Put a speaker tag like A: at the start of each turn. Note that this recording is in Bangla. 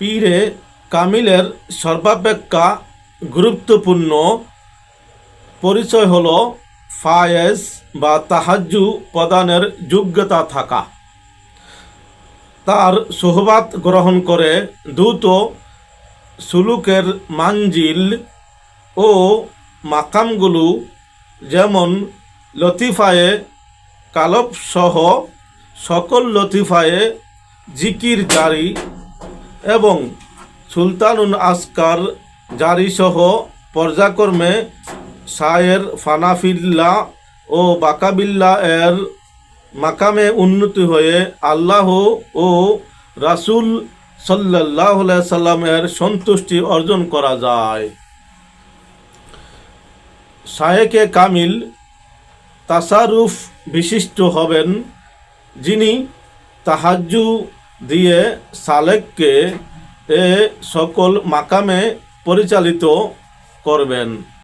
A: পীরে কামিলের সর্বাপেক্ষা গুরুত্বপূর্ণ পরিচয় হল ফায়েজ বা তাহাজ্জু প্রদানের যোগ্যতা থাকা। তার সোহবাত গ্রহণ করে দ্রুত সুলুকের মাঞ্জিল ও মাকামগুলো যেমন লতিফায়ে কালব সহ সকল লতিফায়ে জিকির জারি এবং সুলতানুন আসকার জারি সহ পর্যায়ক্রমে শায়ের ফানাফিল্লা ও বাকাবিল্লা এর মাকামে উন্নতি হয়ে আল্লাহ ও রাসুল সাল্লাহ সাল্লামের সন্তুষ্টি অর্জন করা যায়। শায়েকে কামিল তাসারুফ বিশিষ্ট হবেন, যিনি তাহাজ্জু দিয়ে সালেককে এ সকল মাকামে পরিচালিত করবেন।